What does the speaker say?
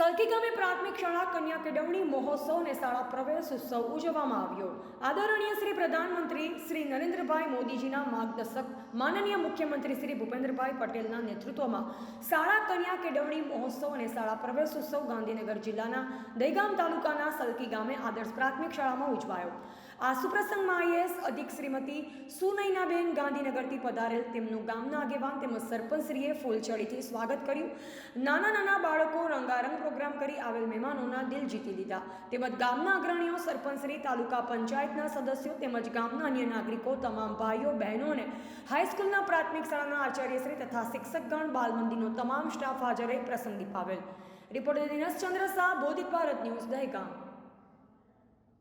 સલકી ગામે પ્રાથમિક શાળા કન્યા કેળવણી મહોત્સવ અને શાળા પ્રવેશ ઉત્સવ ઉજવવામાં આવ્યો. આદરણીય શ્રી પ્રધાનમંત્રી શ્રી નરેન્દ્રભાઈ મોદીજીના માર્ગદર્શક, માનનીય મુખ્યમંત્રી શ્રી ભૂપેન્દ્રભાઈ પટેલના નેતૃત્વમાં શાળા કન્યા કેળવણી મહોત્સવ અને શાળા પ્રવેશ ઉત્સવ ગાંધીનગર જિલ્લાના દહેગામ તાલુકાના સલકી ગામે આદર્શ પ્રાથમિક શાળામાં ઉજવાયો. આ સુપ્રસંગમાં આઈએએસ અધિક શ્રીમતી સુનૈનાબેન ગાંધીનગરથી પધારેલ તેમનું ગામના આગેવાન તેમજ સરપંચશ્રીએ ફૂલછડીથી સ્વાગત કર્યું. નાના નાના બાળકો રંગારંગ પ્રોગ્રામ કરી આવેલ મહેમાનોના દિલ જીતી લીધા. તેમજ ગામના અગ્રણીઓ, સરપંચશ્રી, તાલુકા પંચાયતના સદસ્યો તેમજ ગામના અન્ય નાગરિકો, તમામ ભાઈઓ, બહેનો અને હાઈસ્કૂલના પ્રાથમિક શાળાના આચાર્યશ્રી તથા શિક્ષકગણ બાલમંદિરનો તમામ સ્ટાફ હાજર રહી પ્રસંગી પાવેલ. Reporter Dinesh Chandra Shah, Bodhit Bharat news, Dahegam.